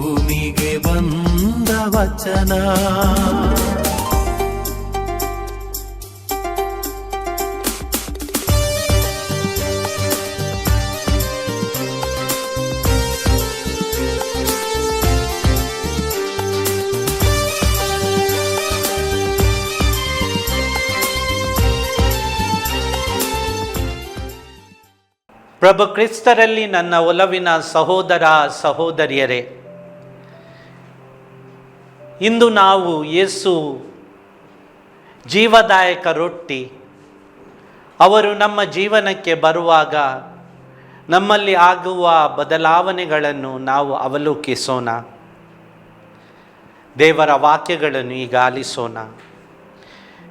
ಭೂಮಿಗೆ ಬಂದ ವಚನ. ಪ್ರಭು ಕ್ರಿಸ್ತರಲ್ಲಿ ನನ್ನ ಒಲವಿನ ಸಹೋದರ ಸಹೋದರಿಯರೇ ಇಂದು ನಾವು ಯೇಸು ಜೀವದಾಯಕ ರೊಟ್ಟಿ. ಅವರು ನಮ್ಮ ಜೀವನಕ್ಕೆ ಬರುವಾಗ ನಮ್ಮಲ್ಲಿ ಆಗುವ ಬದಲಾವಣೆಗಳನ್ನು ನಾವು ಅವಲೋಕಿಸೋಣ. ದೇವರ ವಾಕ್ಯಗಳನ್ನು ಈಗ ಆಲಿಸೋಣ.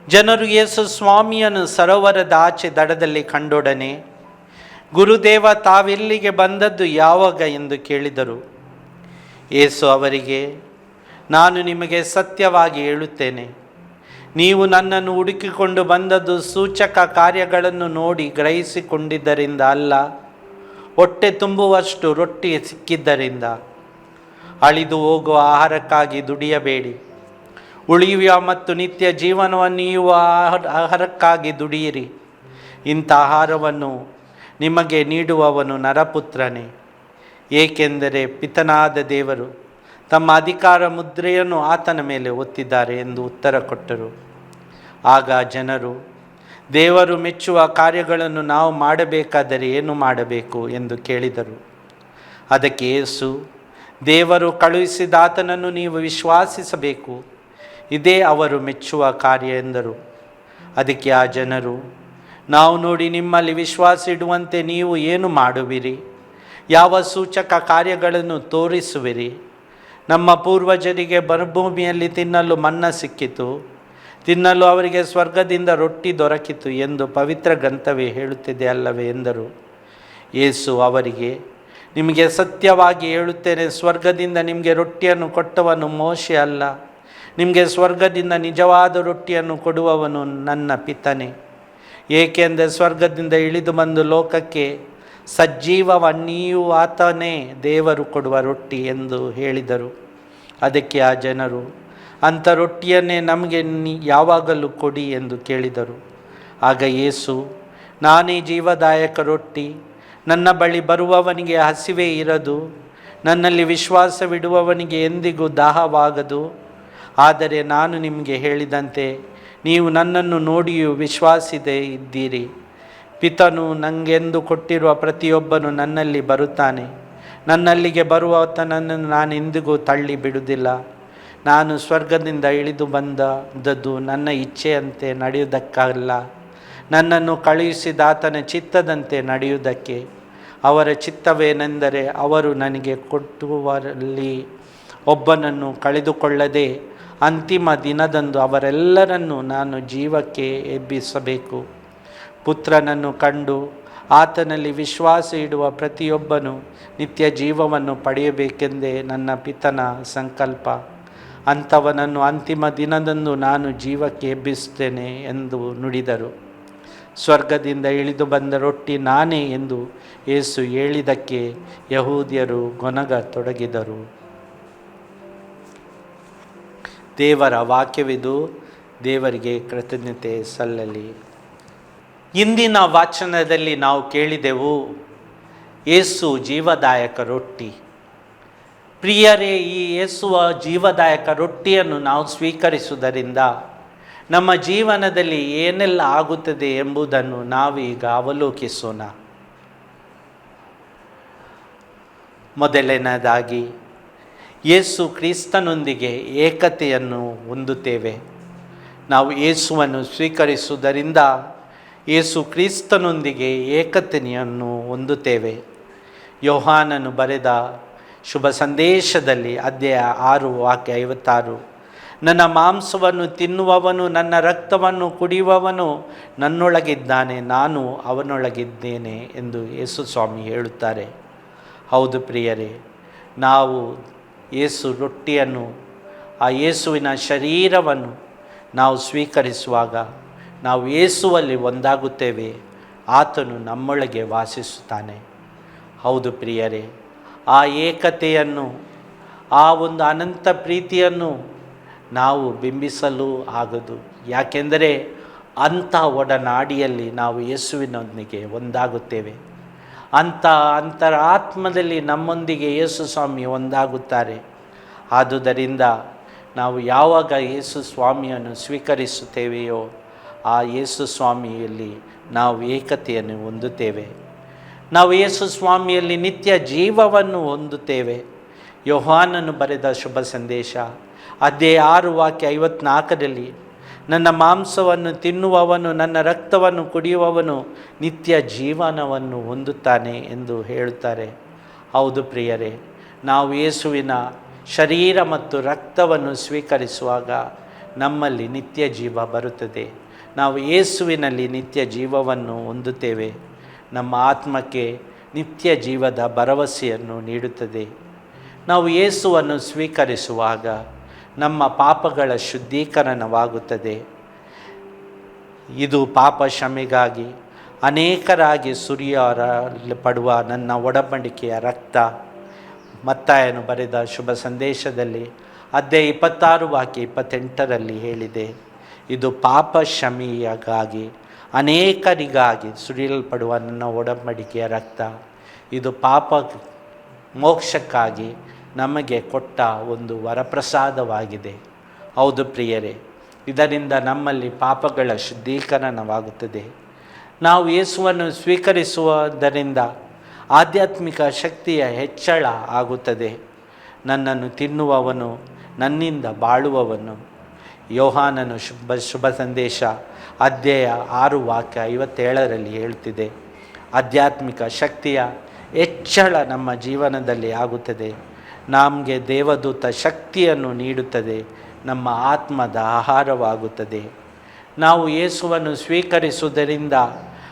ಜನರು ಯೇಸು ಸ್ವಾಮಿಯನ್ನು ಸರೋವರದ ಆಚೆ ದಡದಲ್ಲಿ ಕಂಡೊಡನೆ, ಗುರುದೇವ, ತಾವೆಲ್ಲಿಗೆ ಬಂದದ್ದು ಯಾವಾಗ? ಎಂದು ಕೇಳಿದರು. ಯೇಸು ಅವರಿಗೆ ನಾನು ನಿಮಗೆ ಸತ್ಯವಾಗಿ ಹೇಳುತ್ತೇನೆ. ನೀವು ನನ್ನನ್ನು ಹುಡುಕಿಕೊಂಡು ಬಂದದ್ದು ಸೂಚಕ ಕಾರ್ಯಗಳನ್ನು ನೋಡಿ ಗ್ರಹಿಸಿಕೊಂಡಿದ್ದರಿಂದ ಅಲ್ಲ, ಹೊಟ್ಟೆ ತುಂಬುವಷ್ಟು ರೊಟ್ಟಿ ಸಿಕ್ಕಿದ್ದರಿಂದ. ಅಳಿದು ಹೋಗುವ ಆಹಾರಕ್ಕಾಗಿ ದುಡಿಯಬೇಡಿ. ಉಳಿಯುವ ಮತ್ತು ನಿತ್ಯ ಜೀವನವನ್ನು ನೀಯುವ ಆಹಾರ ಆಹಾರಕ್ಕಾಗಿ ದುಡಿಯಿರಿ. ಇಂಥ ಆಹಾರವನ್ನು ನಿಮಗೆ ನೀಡುವವನು ನರಪುತ್ರನೇ. ಏಕೆಂದರೆ ಪಿತನಾದ ದೇವರು ತಮ್ಮ ಅಧಿಕಾರ ಮುದ್ರೆಯನ್ನು ಆತನ ಮೇಲೆ ಒತ್ತಿದ್ದಾರೆ ಎಂದು ಉತ್ತರ ಕೊಟ್ಟರು. ಆಗ ಜನರು, ದೇವರು ಮೆಚ್ಚುವ ಕಾರ್ಯಗಳನ್ನು ನಾವು ಮಾಡಬೇಕಾದರೆ ಏನು ಮಾಡಬೇಕು ಎಂದು ಕೇಳಿದರು. ಅದಕ್ಕೆ ಯೇಸು, ದೇವರು ಕಳುಹಿಸಿದ ಆತನನ್ನು ನೀವು ವಿಶ್ವಾಸಿಸಬೇಕು, ಇದೇ ಅವರು ಮೆಚ್ಚುವ ಕಾರ್ಯ ಎಂದರು. ಅದಕ್ಕೆ ಆ ಜನರು, ನಾವು ನೋಡಿ ನಿಮ್ಮಲ್ಲಿ ವಿಶ್ವಾಸ ಇಡುವಂತೆ ನೀವು ಏನು ಮಾಡುವಿರಿ? ಯಾವ ಸೂಚಕ ಕಾರ್ಯಗಳನ್ನು ತೋರಿಸುವಿರಿ? ನಮ್ಮ ಪೂರ್ವಜರಿಗೆ ಮರುಭೂಮಿಯಲ್ಲಿ ತಿನ್ನಲು ಮನ್ನ ಸಿಕ್ಕಿತು. ತಿನ್ನಲು ಅವರಿಗೆ ಸ್ವರ್ಗದಿಂದ ರೊಟ್ಟಿ ದೊರಕಿತು ಎಂದು ಪವಿತ್ರ ಗ್ರಂಥವೇ ಹೇಳುತ್ತಿದೆ ಅಲ್ಲವೇ ಎಂದರು. ಯೇಸು ಅವರಿಗೆ, ನಿಮಗೆ ಸತ್ಯವಾಗಿ ಹೇಳುತ್ತೇನೆ, ಸ್ವರ್ಗದಿಂದ ನಿಮಗೆ ರೊಟ್ಟಿಯನ್ನು ಕೊಟ್ಟವನು ಮೋಶೆ ಅಲ್ಲ. ನಿಮಗೆ ಸ್ವರ್ಗದಿಂದ ನಿಜವಾದ ರೊಟ್ಟಿಯನ್ನು ಕೊಡುವವನು ನನ್ನ ಪಿತನೆ. ಏಕೆಂದರೆ ಸ್ವರ್ಗದಿಂದ ಇಳಿದು ಬಂದು ಲೋಕಕ್ಕೆ ಸಜ್ಜೀವವನ್ನೀಯೂ ಆತನೇ ದೇವರು ಕೊಡುವ ರೊಟ್ಟಿ ಎಂದು ಹೇಳಿದರು. ಅದಕ್ಕೆ ಆ ಜನರು, ಅಂಥ ರೊಟ್ಟಿಯನ್ನೇ ನಮಗೆ ಯಾವಾಗಲೂ ಕೊಡಿ ಎಂದು ಕೇಳಿದರು. ಆಗ ಯೇಸು, ನಾನೇ ಜೀವದಾಯಕ ರೊಟ್ಟಿ. ನನ್ನ ಬಳಿ ಬರುವವನಿಗೆ ಹಸಿವೆ ಇರದು. ನನ್ನಲ್ಲಿ ವಿಶ್ವಾಸವಿಡುವವನಿಗೆ ಎಂದಿಗೂ ದಾಹವಾಗದು. ಆದರೆ ನಾನು ನಿಮಗೆ ಹೇಳಿದಂತೆ, ನೀವು ನನ್ನನ್ನು ನೋಡಿಯೂ ವಿಶ್ವಾಸಿದೆ ಇದ್ದೀರಿ. ಪಿತನು ನನಗೆಂದು ಕೊಟ್ಟಿರುವ ಪ್ರತಿಯೊಬ್ಬನು ನನ್ನಲ್ಲಿ ಬರುತ್ತಾನೆ. ನನ್ನಲ್ಲಿಗೆ ಬರುವಾತನನ್ನು ನಾನು ಎಂದಿಗೂ ತಳ್ಳಿ ಬಿಡುವುದಿಲ್ಲ. ನಾನು ಸ್ವರ್ಗದಿಂದ ಇಳಿದು ಬಂದದ್ದು ನನ್ನ ಇಚ್ಛೆಯಂತೆ ನಡೆಯುವುದಕ್ಕಲ್ಲ. ನನ್ನನ್ನು ಕಳುಹಿಸಿದ ಆತನ ಚಿತ್ತದಂತೆ ನಡೆಯುವುದಕ್ಕೆ. ಅವರ ಚಿತ್ತವೇನೆಂದರೆ ಅವರು ನನಗೆ ಕೊಟ್ಟುವರಲ್ಲಿ ಒಬ್ಬನನ್ನು ಕಳೆದುಕೊಳ್ಳದೆ ಅಂತಿಮ ದಿನದಂದು ಅವರೆಲ್ಲರನ್ನು ನಾನು ಜೀವಕ್ಕೆ ಎಬ್ಬಿಸಬೇಕು. ಪುತ್ರನನ್ನು ಕಂಡು ಆತನಲ್ಲಿ ವಿಶ್ವಾಸ ಇಡುವ ಪ್ರತಿಯೊಬ್ಬನು ನಿತ್ಯ ಜೀವವನ್ನು ಪಡೆಯಬೇಕೆಂದೇ ನನ್ನ ಪಿತನ ಸಂಕಲ್ಪ. ಅಂಥವನನ್ನು ಅಂತಿಮ ದಿನದಂದು ನಾನು ಜೀವಕ್ಕೆ ಎಬ್ಬಿಸುತ್ತೇನೆ ಎಂದು ನುಡಿದರು. ಸ್ವರ್ಗದಿಂದ ಇಳಿದು ಬಂದ ರೊಟ್ಟಿ ನಾನೇ ಎಂದು ಯೇಸು ಹೇಳಿದಕ್ಕೆ ಯಹೂದ್ಯರು ಗೊನಗತೊಡಗಿದರು ದೇವರ ವಾಕ್ಯವಿದು ದೇವರಿಗೆ ಕೃತಜ್ಞತೆ ಸಲ್ಲಲಿ. ಇಂದಿನ ವಾಚನದಲ್ಲಿ ನಾವು ಕೇಳಿದೆವು ಏಸು ಜೀವದಾಯಕ ರೊಟ್ಟಿ. ಪ್ರಿಯರೇ, ಈ ಏಸುವ ಜೀವದಾಯಕ ರೊಟ್ಟಿಯನ್ನು ನಾವು ಸ್ವೀಕರಿಸುವುದರಿಂದ ನಮ್ಮ ಜೀವನದಲ್ಲಿ ಏನೆಲ್ಲ ಆಗುತ್ತದೆ ಎಂಬುದನ್ನು ನಾವೀಗ ಅವಲೋಕಿಸೋಣ. ಮೊದಲನೇದಾಗಿ ಯೇಸು ಕ್ರಿಸ್ತನೊಂದಿಗೆ ಏಕತೆಯನ್ನು ಹೊಂದುತ್ತೇವೆ. ನಾವು ಯೇಸುವನ್ನು ಸ್ವೀಕರಿಸುವುದರಿಂದ ಯೇಸು ಕ್ರಿಸ್ತನೊಂದಿಗೆ ಏಕತೆಯನ್ನು ಹೊಂದುತ್ತೇವೆ. ಯೋಹಾನನು ಬರೆದ ಶುಭ ಸಂದೇಶದಲ್ಲಿ ಅಧ್ಯಾಯ ಆರು, ವಾಕ್ಯ ಐವತ್ತಾರು. ನನ್ನ ಮಾಂಸವನ್ನು ತಿನ್ನುವವನು, ನನ್ನ ರಕ್ತವನ್ನು ಕುಡಿಯುವವನು ನನ್ನೊಳಗಿದ್ದಾನೆ, ನಾನು ಅವನೊಳಗಿದ್ದೇನೆ ಎಂದು ಯೇಸು ಸ್ವಾಮಿ ಹೇಳುತ್ತಾರೆ. ಹೌದು ಪ್ರಿಯರೇ, ನಾವು ಯೇಸು ರೊಟ್ಟಿಯನ್ನು, ಆ ಯೇಸುವಿನ ಶರೀರವನ್ನು ನಾವು ಸ್ವೀಕರಿಸುವಾಗ ನಾವು ಯೇಸುವಲ್ಲಿ ಒಂದಾಗುತ್ತೇವೆ. ಆತನು ನಮ್ಮೊಳಗೆ ವಾಸಿಸುತ್ತಾನೆ. ಹೌದು ಪ್ರಿಯರೇ, ಆ ಏಕತೆಯನ್ನು, ಆ ಒಂದು ಅನಂತ ಪ್ರೀತಿಯನ್ನು ನಾವು ಬಿಂಬಿಸಲು ಆಗದು. ಯಾಕೆಂದರೆ ಅಂಥ ಒಡನಾಡಿಯಲ್ಲಿ ನಾವು ಯೇಸುವಿನೊಂದಿಗೆ ಒಂದಾಗುತ್ತೇವೆ. ಅಂಥ ಅಂತರಾತ್ಮದಲ್ಲಿ ನಮ್ಮೊಂದಿಗೆ ಯೇಸು ಸ್ವಾಮಿ ಒಂದಾಗುತ್ತಾರೆ. ಆದುದರಿಂದ ನಾವು ಯಾವಾಗ ಯೇಸು ಸ್ವಾಮಿಯನ್ನು ಸ್ವೀಕರಿಸುತ್ತೇವೆಯೋ ಆ ಯೇಸು ಸ್ವಾಮಿಯಲ್ಲಿ ನಾವು ಏಕತೆಯನ್ನು ಹೊಂದುತ್ತೇವೆ. ನಾವು ಯೇಸು ಸ್ವಾಮಿಯಲ್ಲಿ ನಿತ್ಯ ಜೀವವನ್ನು ಹೊಂದುತ್ತೇವೆ. ಯೋಹಾನನ್ನು ಬರೆದ ಶುಭ ಸಂದೇಶ, ಅದೇ ಆರು ವಾಕ್ಯ ಐವತ್ನಾಲ್ಕರಲ್ಲಿ, ನನ್ನ ಮಾಂಸವನ್ನು ತಿನ್ನುವವನು, ನನ್ನ ರಕ್ತವನ್ನು ಕುಡಿಯುವವನು ನಿತ್ಯ ಜೀವನವನ್ನು ಹೊಂದುತ್ತಾನೆ ಎಂದು ಹೇಳುತ್ತಾರೆ. ಹೌದು ಪ್ರಿಯರೇ, ನಾವು ಯೇಸುವಿನ ಶರೀರ ಮತ್ತು ರಕ್ತವನ್ನು ಸ್ವೀಕರಿಸುವಾಗ ನಮ್ಮಲ್ಲಿ ನಿತ್ಯ ಜೀವ ಬರುತ್ತದೆ. ನಾವು ಯೇಸುವಿನಲ್ಲಿ ನಿತ್ಯ ಜೀವವನ್ನು ಹೊಂದುತ್ತೇವೆ. ನಮ್ಮ ಆತ್ಮಕ್ಕೆ ನಿತ್ಯ ಜೀವದ ಭರವಸೆಯನ್ನು ನೀಡುತ್ತದೆ. ನಾವು ಯೇಸುವನ್ನು ಸ್ವೀಕರಿಸುವಾಗ ನಮ್ಮ ಪಾಪಗಳ ಶುದ್ಧೀಕರಣವಾಗುತ್ತದೆ. ಇದು ಪಾಪ ಕ್ಷಮೆಗಾಗಿ ಅನೇಕರಾಗಿ ಸುರಿಯಲ್ಪಡುವ ನನ್ನ ಒಡಂಬಡಿಕೆಯ ರಕ್ತ. ಮತ್ತಾಯನು ಬರೆದ ಶುಭ ಸಂದೇಶದಲ್ಲಿ ಅದೇ ಇಪ್ಪತ್ತಾರು ವಾಕ್ಯ ಇಪ್ಪತ್ತೆಂಟರಲ್ಲಿ ಹೇಳಿದೆ. ಇದು ಪಾಪ ಶಮಿಯಗಾಗಿ, ಅನೇಕರಿಗಾಗಿ ಸುರಿಯಲ್ಪಡುವ ನನ್ನ ಒಡಂಬಡಿಕೆಯ ರಕ್ತ. ಇದು ಪಾಪ ಮೋಕ್ಷಕ್ಕಾಗಿ ನಮಗೆ ಕೊಟ್ಟ ಒಂದು ವರಪ್ರಸಾದವಾಗಿದೆ. ಹೌದು ಪ್ರಿಯರೇ, ಇದರಿಂದ ನಮ್ಮಲ್ಲಿ ಪಾಪಗಳ ಶುದ್ಧೀಕರಣವಾಗುತ್ತದೆ. ನಾವು ಯೇಸುವನ್ನು ಸ್ವೀಕರಿಸುವುದರಿಂದ ಆಧ್ಯಾತ್ಮಿಕ ಶಕ್ತಿಯ ಹೆಚ್ಚಳ ಆಗುತ್ತದೆ. ನನ್ನನ್ನು ತಿನ್ನುವವನು ನನ್ನಿಂದ ಬಾಳುವವನು. ಯೋಹಾನನು ಶುಭ ಶುಭ ಸಂದೇಶ, ಅಧ್ಯಾಯ ಆರು ವಾಕ್ಯ ಐವತ್ತೇಳರಲ್ಲಿ ಹೇಳ್ತಿದೆ. ಆಧ್ಯಾತ್ಮಿಕ ಶಕ್ತಿಯ ಹೆಚ್ಚಳ ನಮ್ಮ ಜೀವನದಲ್ಲಿ ಆಗುತ್ತದೆ. ನಮಗೆ ದೇವದೂತ ಶಕ್ತಿಯನ್ನು ನೀಡುತ್ತದೆ. ನಮ್ಮ ಆತ್ಮದ ಆಹಾರವಾಗುತ್ತದೆ. ನಾವು ಯೇಸುವನ್ನು ಸ್ವೀಕರಿಸುವುದರಿಂದ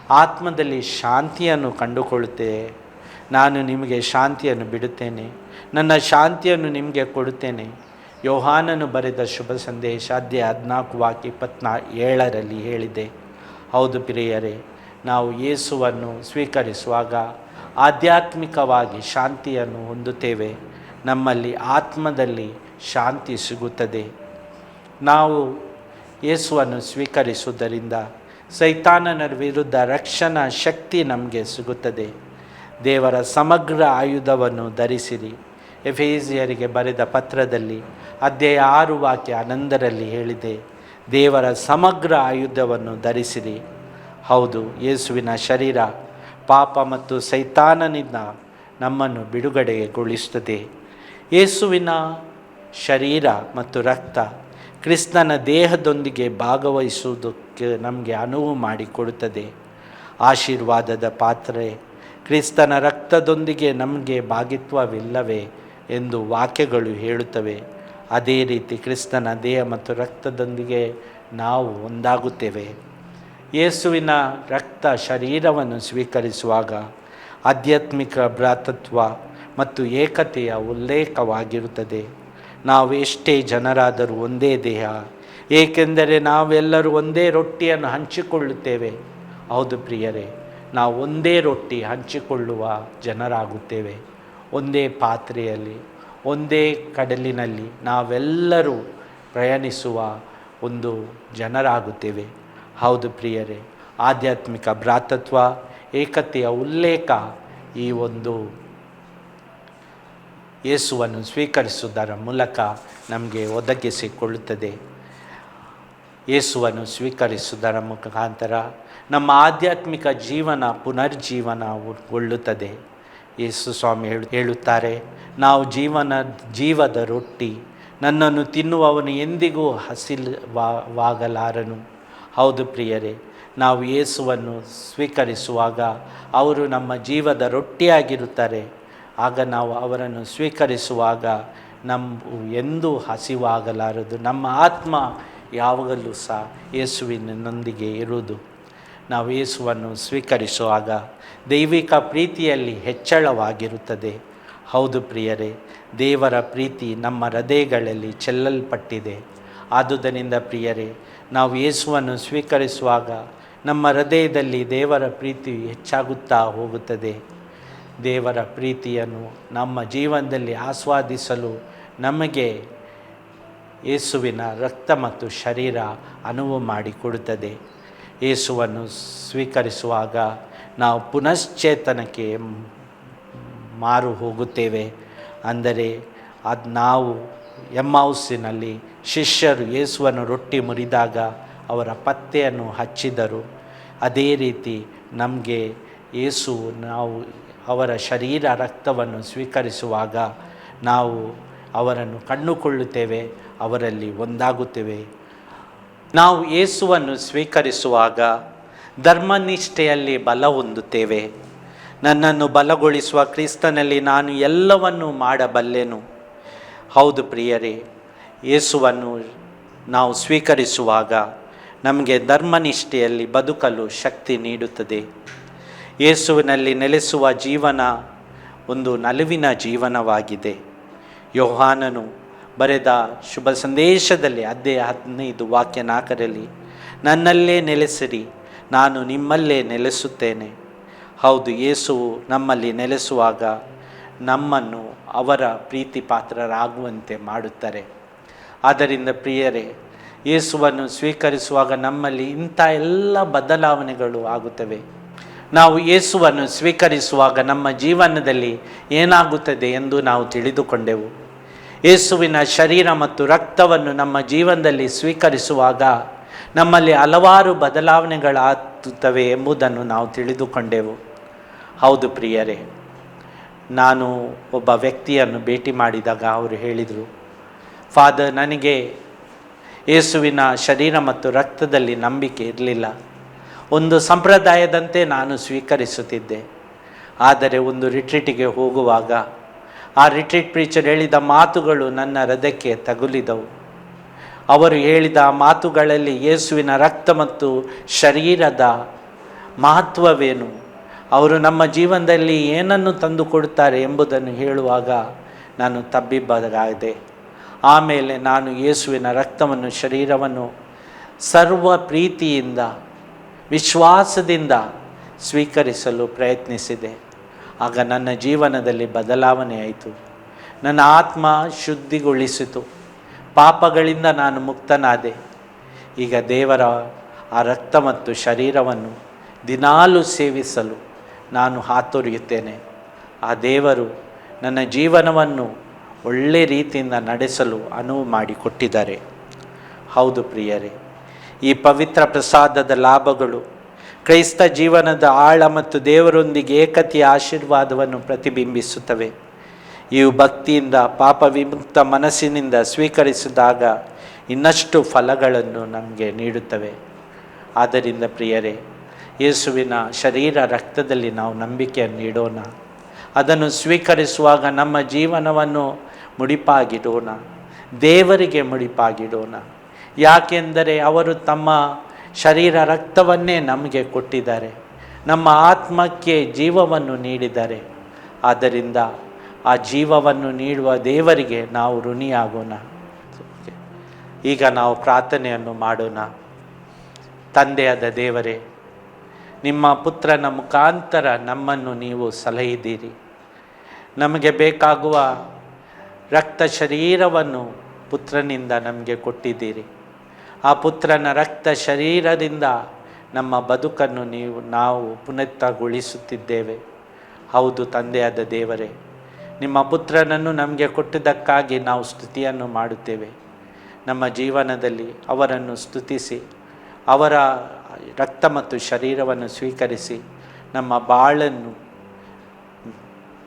ಆತ್ಮದಲ್ಲಿ ಶಾಂತಿಯನ್ನು ಕಂಡುಕೊಳ್ಳುತ್ತೇವೆ. ನಾನು ನಿಮಗೆ ಶಾಂತಿಯನ್ನು ಬಿಡುತ್ತೇನೆ. ನನ್ನ ಶಾಂತಿಯನ್ನು ನಿಮಗೆ ಕೊಡುತ್ತೇನೆ. ಯೋಹಾನನು ಬರೆದ ಶುಭ ಸಂದೇಶ ಅಧ್ಯಾಯ ಹದಿನಾಲ್ಕು ವಾಕ್ಯ ಇಪ್ಪತ್ನಾ ಏಳರಲ್ಲಿ ಹೇಳಿದೆ. ಹೌದು ಪ್ರಿಯರೇ, ನಾವು ಯೇಸುವನ್ನು ಸ್ವೀಕರಿಸುವಾಗ ಆಧ್ಯಾತ್ಮಿಕವಾಗಿ ಶಾಂತಿಯನ್ನು ಹೊಂದುತ್ತೇವೆ. ನಮ್ಮಲ್ಲಿ ಆತ್ಮದಲ್ಲಿ ಶಾಂತಿ ಸಿಗುತ್ತದೆ. ನಾವು ಯೇಸುವನ್ನು ಸ್ವೀಕರಿಸುವುದರಿಂದ ಸೈತಾನನ ವಿರುದ್ಧ ರಕ್ಷಣಾ ಶಕ್ತಿ ನಮಗೆ ಸಿಗುತ್ತದೆ. ದೇವರ ಸಮಗ್ರ ಆಯುಧವನ್ನು ಧರಿಸಿರಿ. ಎಫೇಸಿಯರಿಗೆ ಬರೆದ ಪತ್ರದಲ್ಲಿ ಅಧ್ಯಾಯ ಆರು ವಾಕ್ಯ ಹನ್ನೊಂದರಲ್ಲಿ ಹೇಳಿದೆ, ದೇವರ ಸಮಗ್ರ ಆಯುಧವನ್ನು ಧರಿಸಿರಿ. ಹೌದು, ಯೇಸುವಿನ ಶರೀರ ಪಾಪ ಮತ್ತು ಸೈತಾನನಿಂದ ನಮ್ಮನ್ನು ಬಿಡುಗಡೆಗೊಳಿಸುತ್ತದೆ. ಯೇಸುವಿನ ಶರೀರ ಮತ್ತು ರಕ್ತ ಕ್ರಿಸ್ತನ ದೇಹದೊಂದಿಗೆ ಭಾಗವಹಿಸುವುದಕ್ಕೆ ನಮಗೆ ಅನುವು ಮಾಡಿಕೊಡುತ್ತದೆ. ಆಶೀರ್ವಾದದ ಪಾತ್ರೆ ಕ್ರಿಸ್ತನ ರಕ್ತದೊಂದಿಗೆ ನಮಗೆ ಭಾಗಿತ್ವವಿಲ್ಲವೇ? ಎಂದು ವಾಕ್ಯಗಳು ಹೇಳುತ್ತವೆ. ಅದೇ ರೀತಿ ಕ್ರಿಸ್ತನ ದೇಹ ಮತ್ತು ರಕ್ತದೊಂದಿಗೆ ನಾವು ಒಂದಾಗುತ್ತೇವೆ. ಯೇಸುವಿನ ರಕ್ತ ಶರೀರವನ್ನು ಸ್ವೀಕರಿಸುವಾಗ ಆಧ್ಯಾತ್ಮಿಕ ಭ್ರಾತತ್ವ ಮತ್ತು ಏಕತೆಯ ಉಲ್ಲೇಖವಾಗಿರುತ್ತದೆ. ನಾವು ಎಷ್ಟೇ ಜನರಾದರೂ ಒಂದೇ ದೇಹ, ಏಕೆಂದರೆ ನಾವೆಲ್ಲರೂ ಒಂದೇ ರೊಟ್ಟಿಯನ್ನು ಹಂಚಿಕೊಳ್ಳುತ್ತೇವೆ. ಹೌದು ಪ್ರಿಯರೇ, ನಾವು ಒಂದೇ ರೊಟ್ಟಿ ಹಂಚಿಕೊಳ್ಳುವ ಜನರಾಗುತ್ತೇವೆ. ಒಂದೇ ಪಾತ್ರೆಯಲ್ಲಿ, ಒಂದೇ ಕಡಲಿನಲ್ಲಿ ನಾವೆಲ್ಲರೂ ಪ್ರಯಾಣಿಸುವ ಒಂದು ಜನರಾಗುತ್ತೇವೆ. ಹೌದು ಪ್ರಿಯರೇ, ಆಧ್ಯಾತ್ಮಿಕ ಭ್ರಾತತ್ವ, ಏಕತೆಯ ಉಲ್ಲೇಖ ಈ ಒಂದು ಯೇಸುವನ್ನು ಸ್ವೀಕರಿಸುವುದರ ಮೂಲಕ ನಮಗೆ ಒದಗಿಸಿಕೊಳ್ಳುತ್ತದೆ. ಯೇಸುವನ್ನು ಸ್ವೀಕರಿಸುವುದರ ಮುಖಾಂತರ ನಮ್ಮ ಆಧ್ಯಾತ್ಮಿಕ ಜೀವನ ಪುನರ್ಜೀವನಗೊಳ್ಳುತ್ತದೆ. ಯೇಸು ಸ್ವಾಮಿ ಹೇಳು, ಹೇಳುತ್ತಾರೆ, ನಾವು ಜೀವನ, ಜೀವದ ರೊಟ್ಟಿ, ನನ್ನನ್ನು ತಿನ್ನುವವನು ಎಂದಿಗೂ ಹಸಿಲವಾಗಲಾರನು. ಹೌದು ಪ್ರಿಯರೇ, ನಾವು ಯೇಸುವನ್ನು ಸ್ವೀಕರಿಸುವಾಗ ಅವರು ನಮ್ಮ ಜೀವದ ರೊಟ್ಟಿಯಾಗಿರುತ್ತಾರೆ. ಆಗ ನಾವು ಅವರನ್ನು ಸ್ವೀಕರಿಸುವಾಗ ನಮ್ಮ ಎಂದೂ ಹಸಿವಾಗಲಾರದು. ನಮ್ಮ ಆತ್ಮ ಯಾವಾಗಲೂ ಸಹ ಯೇಸುವಿನೊಂದಿಗೆ ಇರುವುದು. ನಾವು ಯೇಸುವನ್ನು ಸ್ವೀಕರಿಸುವಾಗ ದೈವಿಕ ಪ್ರೀತಿಯಲ್ಲಿ ಹೆಚ್ಚಳವಾಗಿರುತ್ತದೆ. ಹೌದು ಪ್ರಿಯರೇ, ದೇವರ ಪ್ರೀತಿ ನಮ್ಮ ಹೃದಯಗಳಲ್ಲಿ ಚೆಲ್ಲಲ್ಪಟ್ಟಿದೆ. ಆದುದರಿಂದ ಪ್ರಿಯರೇ, ನಾವು ಯೇಸುವನ್ನು ಸ್ವೀಕರಿಸುವಾಗ ನಮ್ಮ ಹೃದಯದಲ್ಲಿ ದೇವರ ಪ್ರೀತಿ ಹೆಚ್ಚಾಗುತ್ತಾ ಹೋಗುತ್ತದೆ. ದೇವರ ಪ್ರೀತಿಯನ್ನು ನಮ್ಮ ಜೀವನದಲ್ಲಿ ಆಸ್ವಾದಿಸಲು ನಮಗೆ ಯೇಸುವಿನ ರಕ್ತ ಮತ್ತು ಶರೀರ ಅನುವು ಮಾಡಿಕೊಡುತ್ತದೆ. ಯೇಸುವನ್ನು ಸ್ವೀಕರಿಸುವಾಗ ನಾವು ಪುನಶ್ಚೇತನಕ್ಕೆ ಮಾರು ಹೋಗುತ್ತೇವೆ. ಅಂದರೆ ಅದು ನಾವು ಎಮ್ಮೌಸಿನಲ್ಲಿ ಶಿಷ್ಯರು ಯೇಸುವನ್ನು ರೊಟ್ಟಿ ಮುರಿದಾಗ ಅವರ ಪತ್ತೆಯನ್ನು ಹಚ್ಚಿದರು. ಅದೇ ರೀತಿ ನಮಗೆ ಯೇಸು ನಾವು ಅವರ ಶರೀರ ರಕ್ತವನ್ನು ಸ್ವೀಕರಿಸುವಾಗ ನಾವು ಅವರನ್ನು ಕಣ್ಣುಕೊಳ್ಳುತ್ತೇವೆ, ಅವರಲ್ಲಿ ಒಂದಾಗುತ್ತೇವೆ. ನಾವು ಯೇಸುವನ್ನು ಸ್ವೀಕರಿಸುವಾಗ ಧರ್ಮನಿಷ್ಠೆಯಲ್ಲಿ ಬಲ ಹೊಂದುತ್ತೇವೆ. ನನ್ನನ್ನು ಬಲಗೊಳಿಸುವ ಕ್ರಿಸ್ತನಲ್ಲಿ ನಾನು ಎಲ್ಲವನ್ನೂ ಮಾಡಬಲ್ಲೆನು. ಹೌದು ಪ್ರಿಯರೇ, ಯೇಸುವನ್ನು ನಾವು ಸ್ವೀಕರಿಸುವಾಗ ನಮಗೆ ಧರ್ಮನಿಷ್ಠೆಯಲ್ಲಿ ಬದುಕಲು ಶಕ್ತಿ ನೀಡುತ್ತದೆ. ಯೇಸುವಿನಲ್ಲಿ ನೆಲೆಸುವ ಜೀವನ ಒಂದು ನಲುವಿನ ಜೀವನವಾಗಿದೆ. ಯೋಹಾನನು ಬರೆದ ಶುಭ ಸಂದೇಶದಲ್ಲಿ ಅದೇ ಹದಿನೈದು ವಾಕ್ಯ ನಾಲ್ಕರಲ್ಲಿ, ನನ್ನಲ್ಲೇ ನೆಲೆಸಿರಿ, ನಾನು ನಿಮ್ಮಲ್ಲೇ ನೆಲೆಸುತ್ತೇನೆ. ಹೌದು ಯೇಸುವು ನಮ್ಮಲ್ಲಿ ನೆಲೆಸುವಾಗ ನಮ್ಮನ್ನು ಅವರ ಪ್ರೀತಿ ಪಾತ್ರರಾಗುವಂತೆ ಮಾಡುತ್ತಾರೆ. ಆದ್ದರಿಂದ ಪ್ರಿಯರೇ, ಯೇಸುವನ್ನು ಸ್ವೀಕರಿಸುವಾಗ ನಮ್ಮಲ್ಲಿ ಇಂಥ ಎಲ್ಲ ಬದಲಾವಣೆಗಳು ಆಗುತ್ತವೆ. ನಾವು ಯೇಸುವನ್ನು ಸ್ವೀಕರಿಸುವಾಗ ನಮ್ಮ ಜೀವನದಲ್ಲಿ ಏನಾಗುತ್ತದೆ ಎಂದು ನಾವು ತಿಳಿದುಕೊಂಡೆವು. ಯೇಸುವಿನ ಶರೀರ ಮತ್ತು ರಕ್ತವನ್ನು ನಮ್ಮ ಜೀವನದಲ್ಲಿ ಸ್ವೀಕರಿಸುವಾಗ ನಮ್ಮಲ್ಲಿ ಹಲವಾರು ಬದಲಾವಣೆಗಳಾಗುತ್ತವೆ ಎಂಬುದನ್ನು ನಾವು ತಿಳಿದುಕೊಂಡೆವು. ಹೌದು ಪ್ರಿಯರೇ, ನಾನು ಒಬ್ಬ ವ್ಯಕ್ತಿಯನ್ನು ಭೇಟಿ ಮಾಡಿದಾಗ ಅವರು ಹೇಳಿದರು, ಫಾದರ್, ನನಗೆ ಯೇಸುವಿನ ಶರೀರ ಮತ್ತು ರಕ್ತದಲ್ಲಿ ನಂಬಿಕೆ ಇರಲಿಲ್ಲ. ಒಂದು ಸಂಪ್ರದಾಯದಂತೆ ನಾನು ಸ್ವೀಕರಿಸುತ್ತಿದ್ದೆ. ಆದರೆ ಒಂದು ರಿಟ್ರೀಟಿಗೆ ಹೋಗುವಾಗ ಆ ರಿಟ್ರೀಟ್ ಪ್ರೀಚರ್ ಹೇಳಿದ ಮಾತುಗಳು ನನ್ನ ಹೃದಯಕ್ಕೆ ತಗುಲಿದವು. ಅವರು ಹೇಳಿದ ಮಾತುಗಳಲ್ಲಿ ಯೇಸುವಿನ ರಕ್ತ ಮತ್ತು ಶರೀರದ ಮಹತ್ವವೇನು? ಅವರು ನಮ್ಮ ಜೀವನದಲ್ಲಿ ಏನನ್ನು ತಂದು ಕೊಡುತ್ತಾರೆ ಎಂಬುದನ್ನು ಹೇಳುವಾಗ ನಾನು ತಬ್ಬಿಬ್ಬರಾದೆ. ಆಮೇಲೆ ನಾನು ಯೇಸುವಿನ ರಕ್ತವನ್ನು, ಶರೀರವನ್ನು ಸರ್ವ ಪ್ರೀತಿಯಿಂದ, ವಿಶ್ವಾಸದಿಂದ ಸ್ವೀಕರಿಸಲು ಪ್ರಯತ್ನಿಸಿದೆ. ಆಗ ನನ್ನ ಜೀವನದಲ್ಲಿ ಬದಲಾವಣೆ ಆಯಿತು. ನನ್ನ ಆತ್ಮ ಶುದ್ಧಿಗೊಳಿಸಿತು. ಪಾಪಗಳಿಂದ ನಾನು ಮುಕ್ತನಾದೆ. ಈಗ ದೇವರ ಆ ರಕ್ತ ಮತ್ತು ಶರೀರವನ್ನು ದಿನಾಲು ಸೇವಿಸಲು ನಾನು ಹಾತೊರೆಯುತ್ತೇನೆ. ಆ ದೇವರು ನನ್ನ ಜೀವನವನ್ನು ಒಳ್ಳೆ ರೀತಿಯಿಂದ ನಡೆಸಲು ಅನುವು ಮಾಡಿಕೊಟ್ಟಿದ್ದಾರೆ. ಹೌದು ಪ್ರಿಯರೇ, ಈ ಪವಿತ್ರ ಪ್ರಸಾದದ ಲಾಭಗಳು ಕ್ರೈಸ್ತ ಜೀವನದ ಆಳ ಮತ್ತು ದೇವರೊಂದಿಗೆ ಏಕತೆಯ ಆಶೀರ್ವಾದವನ್ನು ಪ್ರತಿಬಿಂಬಿಸುತ್ತವೆ. ಇವು ಭಕ್ತಿಯಿಂದ ಪಾಪ ವಿಮುಕ್ತ ಮನಸ್ಸಿನಿಂದ ಸ್ವೀಕರಿಸಿದಾಗ ಇನ್ನಷ್ಟು ಫಲಗಳನ್ನು ನಮಗೆ ನೀಡುತ್ತವೆ. ಆದ್ದರಿಂದ ಪ್ರಿಯರೇ, ಯೇಸುವಿನ ಶರೀರ ರಕ್ತದಲ್ಲಿ ನಾವು ನಂಬಿಕೆಯನ್ನು ಇಡೋಣ ಅದನ್ನು ಸ್ವೀಕರಿಸುವಾಗ ನಮ್ಮ ಜೀವನವನ್ನು ಮುಡಿಪಾಗಿಡೋಣ. ದೇವರಿಗೆ ಮುಡಿಪಾಗಿಡೋಣ. ಯಾಕೆಂದರೆ ಅವರು ತಮ್ಮ ಶರೀರ ರಕ್ತವನ್ನೇ ನಮಗೆ ಕೊಟ್ಟಿದ್ದಾರೆ. ನಮ್ಮ ಆತ್ಮಕ್ಕೆ ಜೀವವನ್ನು ನೀಡಿದ್ದಾರೆ. ಆದ್ದರಿಂದ ಆ ಜೀವವನ್ನು ನೀಡುವ ದೇವರಿಗೆ ನಾವು ಋಣಿಯಾಗೋಣ. ಈಗ ನಾವು ಪ್ರಾರ್ಥನೆಯನ್ನು ಮಾಡೋಣ. ತಂದೆಯಾದ ದೇವರೇ, ನಿಮ್ಮ ಪುತ್ರನ ಮುಖಾಂತರ ನಮ್ಮನ್ನು ನೀವು ಸಲಹಿದ್ದೀರಿ. ನಮಗೆ ಬೇಕಾಗುವ ರಕ್ತ ಶರೀರವನ್ನು ಪುತ್ರನಿಂದ ನಮಗೆ ಕೊಟ್ಟಿದ್ದೀರಿ. ಆ ಪುತ್ರನ ರಕ್ತ ಶರೀರದಿಂದ ನಮ್ಮ ಬದುಕನ್ನು ನೀವು, ನಾವು ಪುನಃಗೊಳಿಸುತ್ತಿದ್ದೇವೆ ಹೌದು ತಂದೆಯಾದ ದೇವರೇ, ನಿಮ್ಮ ಪುತ್ರನನ್ನು ನಮಗೆ ಕೊಟ್ಟಿದ್ದಕ್ಕಾಗಿ ನಾವು ಸ್ತುತಿಯನ್ನು ಮಾಡುತ್ತೇವೆ. ನಮ್ಮ ಜೀವನದಲ್ಲಿ ಅವರನ್ನು ಸ್ತುತಿಸಿ, ಅವರ ರಕ್ತ ಮತ್ತು ಶರೀರವನ್ನು ಸ್ವೀಕರಿಸಿ, ನಮ್ಮ ಬಾಳನ್ನು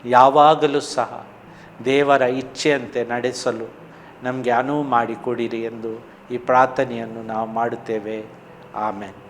ಯಾವಾಗಲೂ ಸಹ ದೇವರ ಇಚ್ಛೆಯಂತೆ ನಡೆಸಲು ನಮಗೆ ಅನುವು ಮಾಡಿಕೊಡಿರಿ ಎಂದು ಈ ಪ್ರಾರ್ಥನೆಯನ್ನು ನಾವು ಮಾಡುತ್ತೇವೆ. ಆಮೇಲೆ